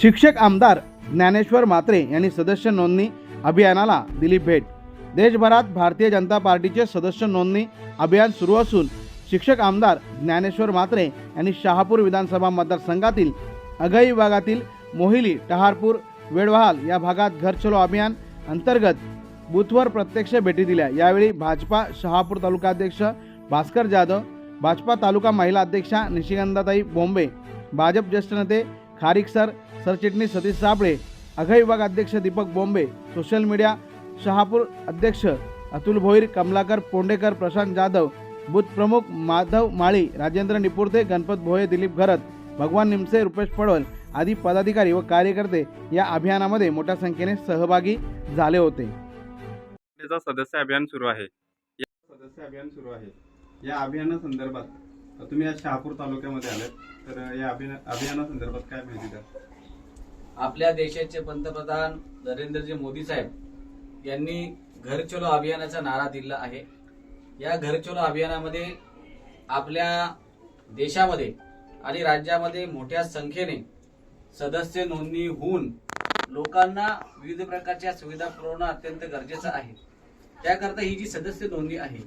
शिक्षक आमदार ज्ञानेश्वर मात्रे यांनी सदस्य नोंदणी अभियानाला दिली भेट. देशभरात भारतीय जनता पार्टीचे सदस्य नोंदणी अभियान सुरू असून शिक्षक आमदार ज्ञानेश्वर मात्रे यांनी शहापूर विधानसभा मतदारसंघातील अघई विभागातील मोहिली टहारपूर वेडवहाल या भागात घर चलो अभियान अंतर्गत बूथवर प्रत्यक्ष भेटी दिल्या. यावेळी भाजपा शहापूर तालुका अध्यक्ष भास्कर जाधव भाजपा तालुका महिला अध्यक्षा निशिगंधाताई बोंबे भाजप ज्येष्ठ नेते खारिक सर सरचिटणीस सतीश साबळे अघय विभाग अध्यक्ष दीपक बोंबे सोशल मीडिया शहापूर अध्यक्ष अतुल भोईर कमलाकर पोंडेकर प्रशांत जाधव बूथ प्रमुख माधव माळी राजेंद्र निपुर्ते गणपत भोये दिलीप घरत भगवान निमसे रुपेश पडवल आदी पदाधिकारी व कार्यकर्ते या अभियानामध्ये मोठ्या संख्येने सहभागी झाले होते. त्याचा सदस्य अभियान सुरू आहे. या सदस्य अभियान सुरू आहे. या अभियानासंदर्भात तुम्ही आज शहापूर तालुक्यामध्ये आलात. तर या अभियान अभियानासंदर्भात काय माहिती द्या आपल्या देशाचे पंतप्रधान नरेंद्रजी मोदी साहेब यांनी घर चलो अभियानाचा नारा दिला आहे. या घर चलो अभियानामध्ये आपल्या देशामध्ये आणि राज्यामध्ये मोठ्या संख्येने सदस्य नोंदणी होऊन लोकांना विविध प्रकारच्या सुविधा पुरवणं अत्यंत गरजेचं आहे. त्याकरता ही जी सदस्य नोंदणी आहे